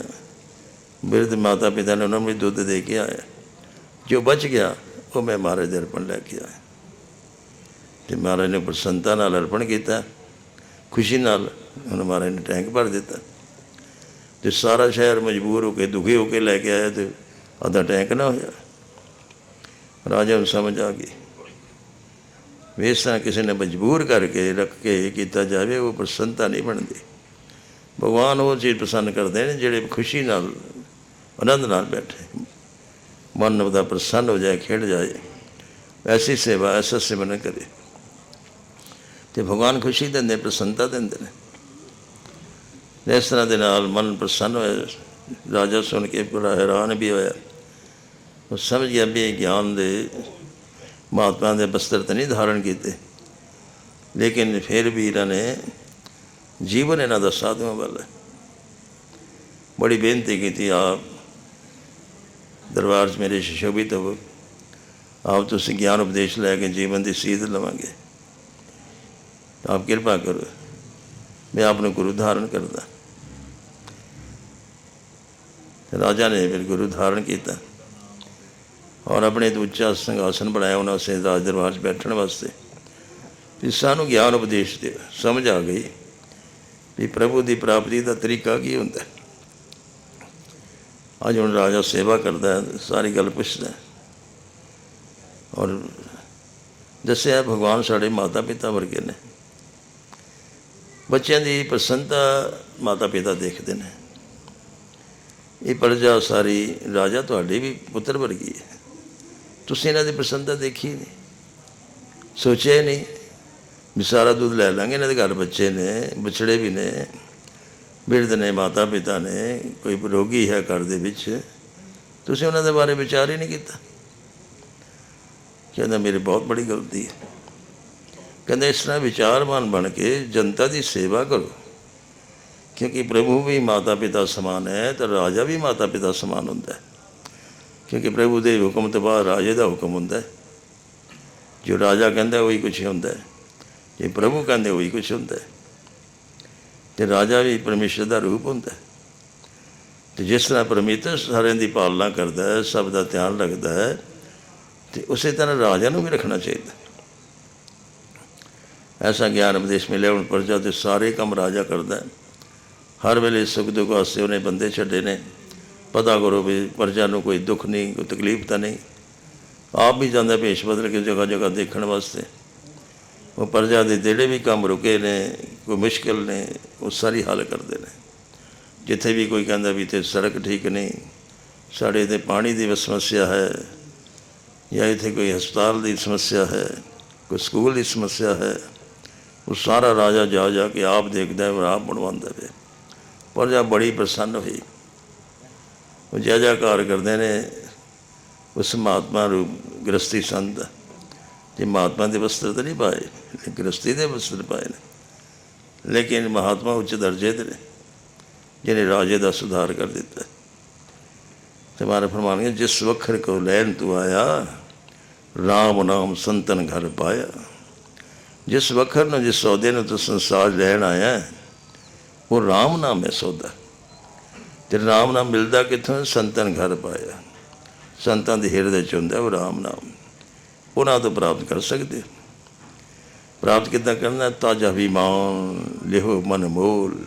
ਬਿਰਧ ਮਾਤਾ ਪਿਤਾ ਨੇ ਉਹਨਾਂ ਨੂੰ ਵੀ ਦੁੱਧ ਦੇ ਕੇ ਆਇਆ। ਜੋ ਬਚ ਗਿਆ, ਉਹ ਮੈਂ ਮਹਾਰਾਜ ਦੇ ਅਰਪਣ ਲੈ ਕੇ ਆਇਆ। ਤੇ ਮਹਾਰਾਜ ਨੇ ਪ੍ਰਸੰਨਤਾ ਨਾਲ ਅਰਪਣ ਕੀਤਾ। ਖੁਸ਼ੀ ਨਾਲ ਉਹਨੇ ਮਹਾਰਾਜ ਨੇ ਟੈਂਕ ਭਰ ਦਿੱਤਾ। ਤੇ ਸਾਰਾ ਸ਼ਹਿਰ ਮਜਬੂਰ ਹੋ ਕੇ, ਦੁਖੀ ਹੋ ਕੇ ਲੈ ਕੇ ਆਇਆ ਤੇ ਅੱਧਾ ਟੈਂਕ ਨਾ ਹੋਇਆ। ਰਾਜਾ ਨੂੰ ਸਮਝ ਆ ਗਈ। ਵੀ ਇਸ ਤਰ੍ਹਾਂ ਕਿਸੇ ਨੇ ਮਜਬੂਰ ਕਰਕੇ ਰੱਖ ਕੇ ਕੀਤਾ ਜਾਵੇ, ਉਹ ਪ੍ਰਸੰਨਤਾ ਨਹੀਂ ਬਣਦੀ। ਭਗਵਾਨ ਉਹ ਚੀਜ਼ ਪਸੰਦ ਕਰਦੇ ਨੇ ਜਿਹੜੇ ਖੁਸ਼ੀ ਨਾਲ, ਆਨੰਦ ਨਾਲ ਬੈਠੇ। ਮਨ ਉਹਦਾ ਪ੍ਰਸੰਨ ਹੋ ਜਾਏ, ਖੇਡ ਜਾਏ। ਐਸੀ ਸੇਵਾ, ਐਸਾ ਸਿਮਰਨ ਕਰੇ। ਤੇ ਭਗਵਾਨ ਖੁਸ਼ੀ ਦਿੰਦੇ, ਪ੍ਰਸੰਨਤਾ ਦਿੰਦੇ ਨੇ। ਇਸ ਤਰ੍ਹਾਂ ਦੇ ਨਾਲ ਮਨ ਪ੍ਰਸੰਨ ਹੋਇਆ। ਰਾਜਾ ਸੁਣ ਕੇ ਬੜਾ ਹੈਰਾਨ ਵੀ ਹੋਇਆ। ਉਹ ਸਮਝ ਗਿਆ ਵੀ ਇਹ ਗਿਆਨ ਦੇ ਮਹਾਤਮਾ ਦੇ ਬਸਤਰ ਤਾਂ ਨਹੀਂ ਧਾਰਨ ਕੀਤੇ। ਲੇਕਿਨ ਫਿਰ ਵੀ ਇਹਨਾਂ ਨੇ ਜੀਵਨ ਇਹਨਾਂ ਦਾ ਸਾਧੂਆਂ ਵੱਲ ਬੜੀ ਬੇਨਤੀ ਕੀਤੀ, ਆਪ ਦਰਬਾਰ 'ਚ ਮੇਰੇ ਸ਼ਿਸ਼ੋਭਿਤ ਹੋ ਆਪ ਤੁਸੀਂ ਗਿਆਨ ਉਪਦੇਸ਼ ਲੈ ਕੇ ਜੀਵਨ ਦੀ ਸੀਧ ਲਵਾਂਗੇ। ਆਪ ਕਿਰਪਾ ਕਰੋ, ਮੈਂ ਆਪ ਨੂੰ ਗੁਰੂ ਧਾਰਨ ਕਰਦਾ। ਰਾਜਾ ਨੇ ਫਿਰ ਗੁਰੂ ਧਾਰਨ ਕੀਤਾ। ਔਰ ਆਪਣੇ ਦੂਜਾ ਉੱਚਾ ਸਿੰਘਾਸਨ ਬਣਾਇਆ ਉਹਨਾਂ ਸੇ ਰਾਜ ਦਰਬਾਰ 'ਚ ਬੈਠਣ ਵਾਸਤੇ। ਵੀ ਸਾਨੂੰ ਗਿਆਨ ਉਪਦੇਸ਼ ਦੇ ਸਮਝ ਆ ਗਈ ਵੀ ਪ੍ਰਭੂ ਦੀ ਪ੍ਰਾਪਤੀ ਦਾ ਤਰੀਕਾ ਕੀ ਹੁੰਦਾ ਅੱਜ ਹੁਣ ਰਾਜਾ ਸੇਵਾ ਕਰਦਾ ਹੈ, ਸਾਰੀ ਗੱਲ ਪੁੱਛਦਾ ਔਰ ਦੱਸਿਆ ਭਗਵਾਨ ਸਾਡੇ ਮਾਤਾ ਪਿਤਾ ਵਰਗੇ ਨੇ। ਬੱਚਿਆਂ ਦੀ ਪ੍ਰਸੰਨਤਾ ਮਾਤਾ ਪਿਤਾ ਦੇਖਦੇ ਨੇ। ਇਹ ਪ੍ਰਜਾ ਸਾਰੀ ਰਾਜਾ ਤੁਹਾਡੇ ਵੀ ਪੁੱਤਰ ਵਰਗੀ ਹੈ। ਤੁਸੀਂ ਇਹਨਾਂ ਦੀ ਪ੍ਰਸੰਨਤਾ ਦੇਖੀ ਨਹੀਂ ਸੋਚਿਆ ਹੀ ਨਹੀਂ ਵੀ ਸਾਰਾ ਦੁੱਧ ਲੈ ਲਾਂਗੇ, ਇਹਨਾਂ ਦੇ ਘਰ ਬੱਚੇ ਨੇ, ਬਛੜੇ ਵੀ ਨੇ, ਬਿਰਧ ਨੇ ਮਾਤਾ ਪਿਤਾ ਨੇ, ਕੋਈ ਰੋਗੀ ਹੈ ਘਰ ਦੇ ਵਿੱਚ। ਤੁਸੀਂ ਉਹਨਾਂ ਦੇ ਬਾਰੇ ਵਿਚਾਰ ਹੀ ਨਹੀਂ ਕੀਤਾ। ਕਹਿੰਦਾ, ਮੇਰੀ ਬਹੁਤ ਬੜੀ ਗਲਤੀ ਹੈ। ਕਹਿੰਦਾ, ਇਸ ਤਰ੍ਹਾਂ ਵਿਚਾਰਵਾਨ ਬਣ ਕੇ ਜਨਤਾ ਦੀ ਸੇਵਾ ਕਰੋ। ਕਿਉਂਕਿ ਪ੍ਰਭੂ ਵੀ ਮਾਤਾ ਪਿਤਾ ਸਮਾਨ ਹੈ, ਤਾਂ ਰਾਜਾ ਵੀ ਮਾਤਾ ਪਿਤਾ ਸਮਾਨ ਹੁੰਦਾ ਹੈ। ਕਿਉਂਕਿ ਪ੍ਰਭੂ ਦੇ ਹੁਕਮ ਤੋਂ ਬਾਅਦ ਰਾਜੇ ਦਾ ਹੁਕਮ ਹੁੰਦਾ ਹੈ। ਜੋ ਰਾਜਾ ਕਹਿੰਦਾ ਉਹੀ ਕੁਝ ਹੁੰਦਾ ਹੈ। ਜੇ ਪ੍ਰਭੂ ਕਹਿੰਦੇ, ਉਹੀ ਕੁਝ ਹੁੰਦਾ ਹੈ। ਤੇ ਰਾਜਾ ਵੀ ਪਰਮੇਸ਼ਰ ਦਾ ਰੂਪ ਹੁੰਦਾ ਹੈ। ਤੇ ਜਿਸ ਤਰ੍ਹਾਂ ਪਰਮੇਸ਼ਰ ਸਾਰਿਆਂ ਦੀ ਪਾਲਣਾ ਕਰਦਾ ਹੈ, ਸਭ ਦਾ ਧਿਆਨ ਰੱਖਦਾ ਹੈ, ਤੇ ਉਸੇ ਤਰ੍ਹਾਂ ਰਾਜਾ ਨੂੰ ਵੀ ਰੱਖਣਾ ਚਾਹੀਦਾ ਐਸਾ ਗਿਆਨ ਉਪਦੇਸ਼ ਮਿਲਿਆ, ਹੁਣ ਪਰਜਾ ਦੇ ਸਾਰੇ ਕੰਮ ਰਾਜਾ ਕਰਦਾ ਹੈ। ਹਰ ਵੇਲੇ ਸੁਖ ਦੁੱਖ ਵਾਸਤੇ ਉਹਨੇ ਬੰਦੇ ਛੱਡੇ ਨੇ। ਪਤਾ ਕਰੋ ਵੀ ਪ੍ਰਜਾ ਨੂੰ ਕੋਈ ਦੁੱਖ ਨਹੀਂ, ਕੋਈ ਤਕਲੀਫ ਤਾਂ ਨਹੀਂ। ਆਪ ਵੀ ਜਾਂਦਾ ਭੇਸ਼ ਬਦਲ ਕੇ ਜਗ੍ਹਾ ਜਗ੍ਹਾ ਦੇਖਣ ਵਾਸਤੇ। ਉਹ ਪ੍ਰਜਾ ਦੇ ਜਿਹੜੇ ਵੀ ਕੰਮ ਰੁਕੇ ਨੇ, ਕੋਈ ਮੁਸ਼ਕਿਲ ਨੇ, ਉਹ ਸਾਰੀ ਹੱਲ ਕਰਦੇ ਨੇ। ਜਿੱਥੇ ਵੀ ਕੋਈ ਕਹਿੰਦਾ ਵੀ ਤੇ ਸੜਕ ਠੀਕ ਨਹੀਂ, ਸਾਡੇ ਤੇ ਪਾਣੀ ਦੀ ਸਮੱਸਿਆ ਹੈ, ਜਾਂ ਇੱਥੇ ਕੋਈ ਹਸਪਤਾਲ ਦੀ ਸਮੱਸਿਆ ਹੈ, ਕੋਈ ਸਕੂਲ ਦੀ ਸਮੱਸਿਆ ਹੈ, ਉਹ ਸਾਰਾ ਰਾਜਾ ਜਾ ਜਾ ਕੇ ਆਪ ਦੇਖਦਾ ਹੈ ਔਰ ਆਪ ਬਣਵਾਉਂਦਾ ਹੈ ਪ੍ਰਜਾ ਬੜੀ ਪ੍ਰਸੰਨ ਹੋਈ। ਉਹ ਜੈ ਜੈਕਾਰ ਕਰਦੇ ਨੇ, ਉਸ ਮਹਾਤਮਾ ਰੂਪ ਗ੍ਰਸਤੀ ਸੰਤ, ਜੇ ਮਹਾਤਮਾ ਦੇ ਵਸਤਰ ਤਾਂ ਨਹੀਂ ਪਾਏ ਲੇਕਿਨ ਗ੍ਰਸਤੀ ਦੇ ਵਸਤਰ ਪਾਏ ਨੇ। ਲੇਕਿਨ ਮਹਾਤਮਾ ਉੱਚ ਦਰਜੇ ਦੇ ਨੇ, ਜਿਹਨੇ ਰਾਜੇ ਦਾ ਸੁਧਾਰ ਕਰ ਦਿੱਤਾ। ਤੇ ਮਾਰੇ ਫਰਮਾਨਗੇ ਜਿਸ ਵਖਰ ਕੋ ਲੈਣ ਤੂੰ ਆਇਆ RAM ਨਾਮ ਸੰਤਨ ਘਰ ਪਾਇਆ। ਜਿਸ ਵਖਰ ਨੂੰ, ਜਿਸ ਸੌਦੇ ਨੂੰ ਤੂੰ ਸੰਸਾਰ ਲੈਣ ਆਇਆ, ਉਹ RAM ਨਾਮ ਹੈ ਸੌਦਾ। ਤੇ ਰਾਮ ਨਾਮ ਮਿਲਦਾ ਕਿੱਥੋਂ? ਸੰਤਨ ਘਰ ਪਾਇਆ। ਸੰਤਾਂ ਦੇ ਹਿਰਦੇ ਚ ਹੁੰਦਾ ਉਹ ਰਾਮ ਨਾਮ। ਉਹਨਾਂ ਤੋਂ ਪ੍ਰਾਪਤ ਕਰ ਸਕਦੇ। ਪ੍ਰਾਪਤ ਕਿੱਦਾਂ ਕਰਨਾ? ਤਾਜਾ ਵਿਮਾਨ ਲਿਹੋ ਮਨ ਮੋਲ।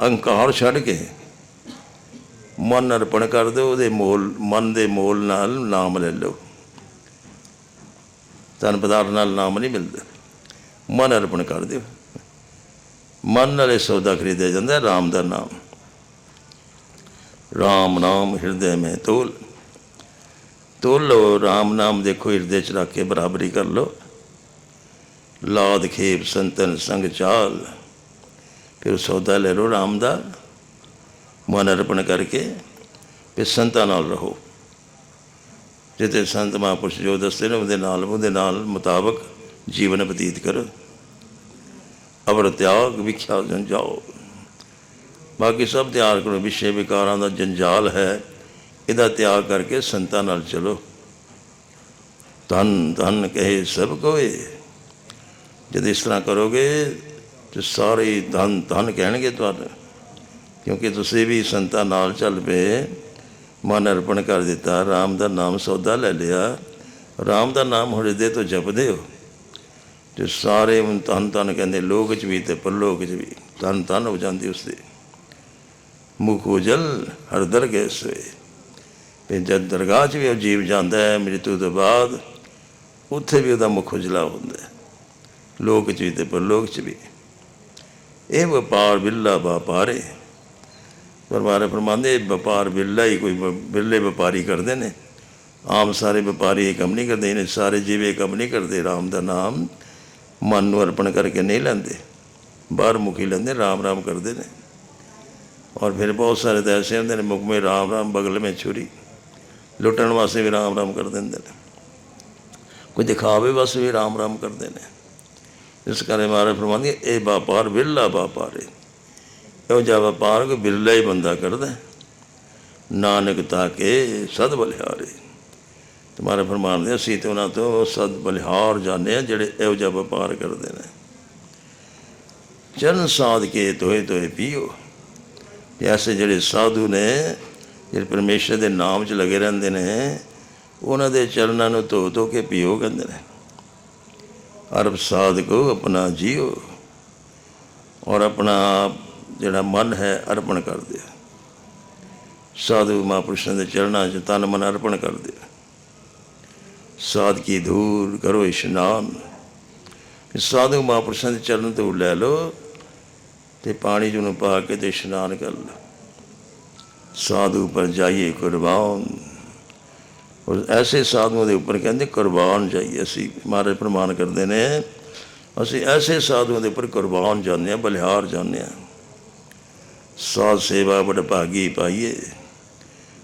ਅਹੰਕਾਰ ਛੱਡ ਕੇ ਮਨ ਅਰਪਣ ਕਰ ਦਿਓ, ਉਹਦੇ ਮੋਲ, ਮਨ ਦੇ ਮੋਲ ਨਾਲ ਨਾਮ ਲੈ ਲਓ। ਤਨ ਪਦਾਰਥ ਨਾਲ ਨਾਮ ਨਹੀਂ ਮਿਲਦਾ। ਮਨ ਅਰਪਣ ਕਰ ਦਿਓ। ਮਨ ਨਾਲੇ ਸੌਦਾ ਖਰੀਦਿਆ ਜਾਂਦਾ, ਰਾਮ ਦਾ ਨਾਮ। ਰਾਮ ਨਾਮ ਹਿਰਦੇ ਮੇ ਤੋਲ। ਤੋਲ ਲਓ, ਰਾਮ ਨਾਮ ਦੇਖੋ, ਹਿਰਦੇ ਚ ਰੱਖ ਕੇ ਬਰਾਬਰੀ ਕਰ ਲਓ। ਲਾਦ ਖੇਪ ਸੰਤਨ ਸੰਗ ਚਾਲ। ਫਿਰ ਸੌਦਾ ਲੈ ਲਓ ਰਾਮ ਦਾ ਮਨ ਅਰਪਣ ਕਰਕੇ ਫਿਰ ਸੰਤਾਂ ਨਾਲ ਰਹੋ। ਜਿੱਤੇ ਸੰਤ ਮਹਾਂਪੁਰਸ਼ ਜੋ ਦੱਸਦੇ ਨੇ, ਉਹਦੇ ਨਾਲ ਉਹਦੇ ਨਾਲ ਮੁਤਾਬਕ ਜੀਵਨ ਬਤੀਤ ਕਰੋ। ਅਵਰ ਤਿਆਗ, ਵਿਖਿਆ ਜੰਜਾਓ ਬਾਕੀ ਸਭ ਤਿਆਰ ਕਰੋ ਵਿਸ਼ੇ ਵਿਕਾਰਾਂ ਦਾ ਜੰਜਾਲ ਹੈ, ਇਹਦਾ ਤਿਆਗ ਕਰਕੇ ਸੰਤਾਂ ਨਾਲ ਚਲੋ। ਧਨ ਧਨ ਕਹੇ ਸਭ ਕੋਏ। ਜਦ ਇਸ ਤਰ੍ਹਾਂ ਕਰੋਗੇ ਤੇ ਸਾਰੇ ਹੀ ਧਨ ਧਨ ਕਹਿਣਗੇ ਤੁਹਾਨੂੰ ਕਿਉਂਕਿ ਤੁਸੀਂ ਵੀ ਸੰਤਾਂ ਨਾਲ ਚੱਲ ਪਏ, ਮਨ ਅਰਪਣ ਕਰ ਦਿੱਤਾ RAM ਦਾ ਨਾਮ ਸੌਦਾ ਲੈ ਲਿਆ। RAM ਦਾ ਨਾਮ ਹਿਰਦੇ ਤੋਂ ਜਪਦੇ ਹੋ। ਤੇ ਸਾਰੇ ਹੁਣ ਧਨ, ਧੰਨ ਕਹਿੰਦੇ, ਲੋਕ ਚ ਵੀ ਤੇ ਪਰਲੋਕ ਚ ਵੀ, ਧਨ ਧਨ ਹੋ ਜਾਂਦੀ ਉਸਦੇ। ਮੁਖ ਉਜਲ ਹਰ ਦਰਗਹਿ ਸੋਏ ਤੇ ਜਦ ਦਰਗਾਹ ਚ ਵੀ ਉਹ ਜੀਵ ਜਾਂਦਾ ਹੈ, ਮ੍ਰਿਤੂ ਤੋਂ ਬਾਅਦ ਉੱਥੇ ਵੀ ਉਹਦਾ ਮੁਖ ਉਜਲਾ ਹੁੰਦਾ ਹੈ। ਲੋਕ ਚ ਵੀ ਤੇ ਪਰਲੋਕ ਚ ਵੀ। ਇਹ ਵਪਾਰ ਬਿੱਲਾ ਵਪਾਰੇ। ਪਰਮਾਰੇ ਫਰਮਾਉਂਦੇ ਵਪਾਰ ਬਿੱਲਾ ਹੀ ਕੋਈ ਵ- ਵਪਾਰੀ ਕਰਦੇ ਨੇ। ਆਮ ਸਾਰੇ ਵਪਾਰੀ ਇਹ ਕੰਮ ਨਹੀਂ ਕਰਦੇ, ਇਹਨੇ ਸਾਰੇ ਜੀਵ ਇਹ ਕੰਮ ਨਹੀਂ ਕਰਦੇ। ਰਾਮ ਦਾ ਨਾਮ ਮਨ ਨੂੰ ਅਰਪਣ ਕਰਕੇ ਨਹੀਂ ਲੈਂਦੇ। ਬਾਹਰ ਮੁਖੀ ਲੈਂਦੇ ਰਾਮ ਰਾਮ ਕਰਦੇ ਨੇ। ਔਰ ਫਿਰ ਬਹੁਤ ਸਾਰੇ ਤਾਂ ਐਸੇ ਹੁੰਦੇ ਨੇ, ਮੁਕਮੇ ਰਾਮ ਰਾਮ ਬਗਲ ਮੇ ਛੁਰੀ ਲੁੱਟਣ ਵਾਸਤੇ ਵੀ ਰਾਮ ਰਾਮ ਕਰ ਦਿੰਦੇ ਨੇ। ਕੋਈ ਦਿਖਾਵੇ ਵਾਸਤੇ ਵੀ ਰਾਮ ਰਾਮ ਕਰਦੇ ਨੇ। ਇਸ ਕਰਕੇ ਮਾਰੇ ਫਰਮਾਉਂਦੇ ਇਹ ਵਪਾਰ ਬਿਰਲਾ ਵਪਾਰ ਹੈ ਇਹੋ ਜਿਹਾ ਵਪਾਰ ਕੋਈ ਬਿਰਲਾ ਹੀ ਬੰਦਾ ਕਰਦਾ ਨਾਨਕ ਤਾਂ ਕੇ ਸਦ ਬਲਿਹਾਰੇ। ਤੁਹਾਰੇ ਫਰਮਾਨਦੇ ਅਸੀਂ ਤੇ ਉਹਨਾਂ ਤੋਂ ਸਦ ਬਲਿਹਾਰ ਜਾਣੇ ਆ ਜਿਹੜੇ ਇਹੋ ਜਿਹਾ ਵਪਾਰ ਕਰਦੇ ਨੇ। ਚਰਨ ਸਾਧ ਕੇ ਤੋਏ ਤੋਏ ਪੀਓ। ਤੇ ਐਸੇ ਜਿਹੜੇ ਸਾਧੂ ਨੇ, ਜਿਹੜੇ ਪਰਮੇਸ਼ਰ ਦੇ ਨਾਮ 'ਚ ਲੱਗੇ ਰਹਿੰਦੇ ਨੇ, ਉਹਨਾਂ ਦੇ ਚਰਨਾਂ ਨੂੰ ਧੋ ਧੋ ਕੇ ਪੀਓ ਕਹਿੰਦੇ ਨੇ। ਅਰਬ ਸਾਧਕੋ ਆਪਣਾ ਜੀਓ ਔਰ ਆਪਣਾ ਜਿਹੜਾ ਮਨ ਹੈ ਅਰਪਣ ਕਰ ਦਿਓ ਸਾਧੂ ਮਹਾਂਪੁਰਸ਼ਾਂ ਦੇ ਚਰਨਾਂ 'ਚ ਤਨ ਮਨ ਅਰਪਣ ਕਰ ਦਿਓ ਸਾਧ ਕੀ ਧੂੜ ਕਰੋ ਇਸ਼ਨਾਨ। ਸਾਧੂ ਮਹਾਂਪੁਰਸ਼ਾਂ ਦੇ ਚਰਨ ਤੋਂ ਲੈ ਲਓ। ਤੇ ਪਾਣੀ 'ਚ ਉਹਨੂੰ ਪਾ ਕੇ ਤੇ ਇਸ਼ਨਾਨ ਕਰ ਲਓ ਸਾਧੂ ਪਰ ਜਾਈਏ ਕੁਰਬਾਨ। ਔਰ ਐਸੇ ਸਾਧੂਆਂ ਦੇ ਉੱਪਰ ਕਹਿੰਦੇ ਕੁਰਬਾਨ ਜਾਈਏ। ਅਸੀਂ ਮਹਾਰਾਜ ਪ੍ਰਮਾਣ ਕਰਦੇ ਨੇ, ਅਸੀਂ ਐਸੇ ਸਾਧੂਆਂ ਦੇ ਉੱਪਰ ਕੁਰਬਾਨ ਜਾਂਦੇ ਹਾਂ, ਬਲਿਹਾਰ ਜਾਂਦੇ ਹਾਂ। ਸਾਧ ਸੇਵਾ ਬੜ ਭਾਗੀ ਪਾਈਏ।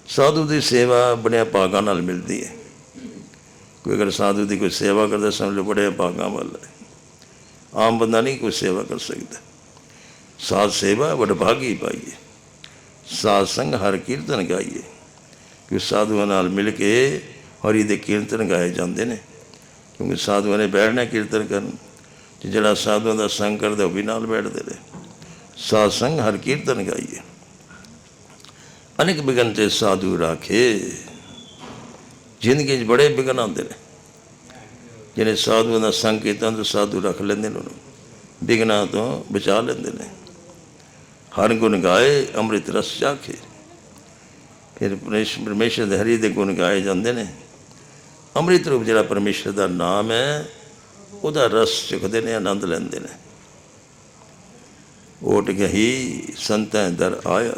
ਸਾਧੂ ਦੀ ਸੇਵਾ ਬੜਿਆ ਭਾਗਾਂ ਨਾਲ ਮਿਲਦੀ ਹੈ। ਕੋਈ ਅਗਰ ਸਾਧੂ ਦੀ ਕੋਈ ਸੇਵਾ ਕਰਦਾ ਸਮਝ ਲਓ ਬੜੇ ਭਾਗਾਂ ਵਾਲਾ। ਆਮ ਬੰਦਾ ਨਹੀਂ ਕੋਈ ਸੇਵਾ ਕਰ ਸਕਦਾ। ਸਾਧ ਸੇਵਾ ਬੜ ਪਾਈਏ। ਸਾਧ ਸੰਗ ਹਰ ਕੀਰਤਨ ਗਾਈਏ। ਕਿ ਸਾਧੂਆਂ ਨਾਲ ਮਿਲ ਕੇ ਹਰੀ ਦੇ ਕੀਰਤਨ ਗਾਏ ਜਾਂਦੇ ਨੇ। ਕਿਉਂਕਿ ਸਾਧੂਆਂ ਨੇ ਬੈਠਣਾ ਕੀਰਤਨ ਕਰਨ। ਤੇ ਜਿਹੜਾ ਸਾਧੂਆਂ ਦਾ ਸੰਗ ਕਰਦਾ, ਉਹ ਵੀ ਨਾਲ ਬੈਠਦੇ ਨੇ। ਸਾਧ ਸੰਗ ਹਰ ਕੀਰਤਨ ਗਾਈਏ। ਅਨੇਕ ਬਿਗਨ ਤੇ ਸਾਧੂ ਰਾਖੇ। ਜ਼ਿੰਦਗੀ 'ਚ ਬੜੇ ਬਿਗਨ ਆਉਂਦੇ ਨੇ। ਜਿਹੜੇ ਸਾਧੂਆਂ ਦਾ ਸੰਗ ਕੀਤਾ ਤਾਂ ਸਾਧੂ ਰੱਖ ਲੈਂਦੇ ਨੇ ਉਹਨੂੰ। ਬਿਗਨਾਂ ਤੋਂ ਬਚਾ ਲੈਂਦੇ ਨੇ। ਹਰ ਗੁਣ ਗਾਏ, ਅੰਮ੍ਰਿਤ ਰਸ ਚਾਖੇ ਫਿਰ ਪਰਮੇਸ਼- ਪਰਮੇਸ਼ਰ ਦੇ ਹਰੀ ਦੇ ਗੁਣ ਗਾਏ ਜਾਂਦੇ ਨੇ। ਅੰਮ੍ਰਿਤ ਰੂਪ ਜਿਹੜਾ ਪਰਮੇਸ਼ਰ ਦਾ ਨਾਮ ਹੈ, ਉਹਦਾ ਰਸ ਚੁਖਦੇ ਨੇ, ਆਨੰਦ ਲੈਂਦੇ ਨੇ। ਓਟ ਗਈ ਸੰਤਾਂ ਦਰ ਆਇਆ।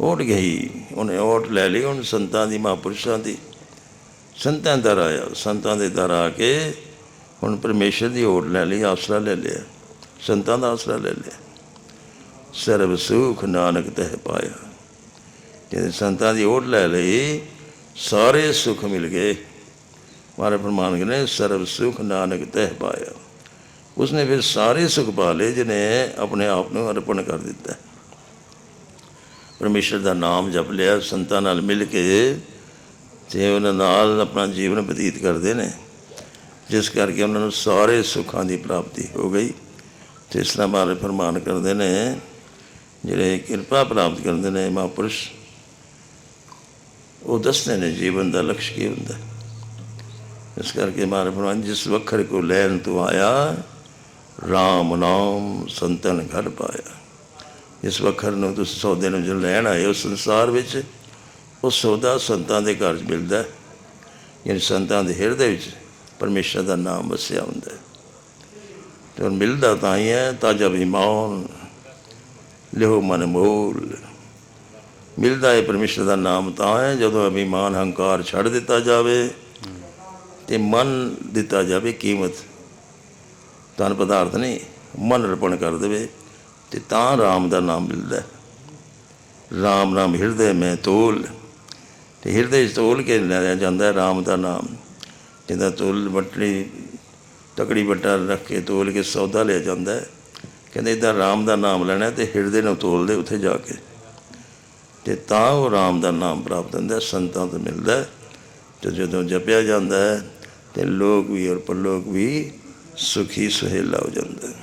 ਓਟ ਗਈ ਉਹਨੇ ਓਟ ਲੈ ਲਈ, ਹੁਣ ਸੰਤਾਂ ਦੀ, ਮਹਾਂਪੁਰਸ਼ਾਂ ਦੀ। ਸੰਤਾਂ ਦਰ ਆਇਆ, ਸੰਤਾਂ ਦੇ ਦਰ ਆ ਕੇ ਹੁਣ ਪਰਮੇਸ਼ਰ ਦੀ ਓਟ ਲੈ ਲਈ, ਆਸਰਾ ਲੈ ਲਿਆ। ਸੰਤਾਂ ਦਾ ਆਸਰਾ ਲੈ ਲਿਆ। ਸਰਬ ਸੁਖ ਨਾਨਕ ਤਹਿ ਪਾਇਆ। ਜਿਹਦੇ ਸੰਤਾਂ ਦੀ ਓਟ ਲੈ ਲਈ, ਸਾਰੇ ਸੁਖ ਮਿਲ ਗਏ। ਮਾਰੇ ਪ੍ਰਮਾਣ ਕਹਿੰਦੇ, ਸਰਬ ਸੁਖ ਨਾਨਕ ਤਹਿ ਪਾਇਆ। ਉਸਨੇ ਫਿਰ ਸਾਰੇ ਸੁਖ ਪਾ ਲਏ, ਜਿਹਨੇ ਆਪਣੇ ਆਪ ਨੂੰ ਅਰਪਣ ਕਰ ਦਿੱਤਾ। ਪਰਮੇਸ਼ਰ ਦਾ ਨਾਮ ਜਪ ਲਿਆ, ਸੰਤਾਂ ਨਾਲ ਮਿਲ ਕੇ ਤੇ ਉਹਨਾਂ ਨਾਲ ਆਪਣਾ ਜੀਵਨ ਬਤੀਤ ਕਰਦੇ ਨੇ। ਜਿਸ ਕਰਕੇ ਉਹਨਾਂ ਨੂੰ ਸਾਰੇ ਸੁੱਖਾਂ ਦੀ ਪ੍ਰਾਪਤੀ ਹੋ ਗਈ। ਤੇ ਇਸ ਤਰ੍ਹਾਂ ਬਾਰੇ ਫਰਮਾਨ ਕਰਦੇ ਨੇ ਜਿਹੜੇ ਕਿਰਪਾ ਪ੍ਰਾਪਤ ਕਰਦੇ ਨੇ ਮਹਾਂਪੁਰਸ਼, ਉਹ ਦੱਸਦੇ ਨੇ ਜੀਵਨ ਦਾ ਲਕਸ਼ ਕੀ ਹੁੰਦਾ। ਇਸ ਕਰਕੇ ਮਾਰੇ ਫਰਮਾਨ ਜਿਸ ਵਖਰ ਕੋ ਲੈਣ ਤੋਂ ਆਇਆ RAM ਨਾਮ ਸੰਤਨ ਘਰ ਪਾਇਆ। ਇਸ ਵਖਰ ਨੂੰ ਤੁਸੀਂ ਸੌਦੇ ਨੂੰ ਜੋ ਲੈਣ ਆਏ ਹੋ ਸੰਸਾਰ ਵਿੱਚ ਉਹ ਸੌਦਾ ਸੰਤਾਂ ਦੇ ਘਰ 'ਚ ਮਿਲਦਾ ਹੈ। ਯਾਨੀ ਸੰਤਾਂ ਦੇ ਹਿਰਦੇ ਵਿੱਚ ਪਰਮੇਸ਼ਰ ਦਾ ਨਾਮ ਵਸਿਆ ਹੁੰਦਾ ਹੈ। ਤੇ ਮਿਲਦਾ ਤਾਂ ਹੀ ਹੈ ਤਾਜਾ ਇਮਾਨ ਲਿਹੋ ਮਨ ਮੋਲ। ਮਿਲਦਾ ਹੈ ਪਰਮੇਸ਼ਰ ਦਾ ਨਾਮ ਤਾਂ ਹੈ, ਜਦੋਂ ਅਭਿਮਾਨ ਹੰਕਾਰ ਛੱਡ ਦਿੱਤਾ ਜਾਵੇ ਤੇ ਮਨ ਦਿੱਤਾ ਜਾਵੇ ਕੀਮਤ। ਤਨ ਪਦਾਰਥ ਨਹੀਂ, ਮਨ ਅਰਪਣ ਕਰ ਦੇਵੇ ਤੇ ਤਾਂ RAM ਦਾ ਨਾਮ ਮਿਲਦਾ ਹੈ। RAM ਨਾਮ ਹਿਰਦੇ ਮੈਂ ਤੋਲ। ਤੇ ਹਿਰਦੇ 'ਚ ਤੋਲ ਕੇ ਲਿਆ ਜਾਂਦਾ ਹੈ RAM ਦਾ ਨਾਮ। ਜਿਹਦਾ ਤੋਲ ਬੱਟੜੀ ਤਕੜੀ ਬੱਟਾ ਰੱਖ ਕੇ ਤੋਲ ਕੇ ਸੌਦਾ ਲਿਆ ਜਾਂਦਾ ਹੈ। ਕਹਿੰਦੇ ਇਦਾਂ ਰਾਮ ਦਾ ਨਾਮ ਲੈਣਾ ਹੈ ਤੇ ਹਿਰਦੇ ਨੂੰ ਤੋਲਦੇ ਉੱਥੇ ਜਾ ਕੇ ਤੇ ਤਾਂ ਉਹ ਰਾਮ ਦਾ ਨਾਮ ਪ੍ਰਾਪਤ ਹੁੰਦਾ, ਸੰਤਾਂ ਤੋਂ ਮਿਲਦਾ ਹੈ। ਤੇ ਜਦੋਂ ਜਪਿਆ ਜਾਂਦਾ ਹੈ ਤੇ ਲੋਕ ਵੀ ਔਰ ਪਰਲੋਕ ਵੀ ਸੁਖੀ ਸੁਹੇਲਾ ਹੋ ਜਾਂਦਾ ਹੈ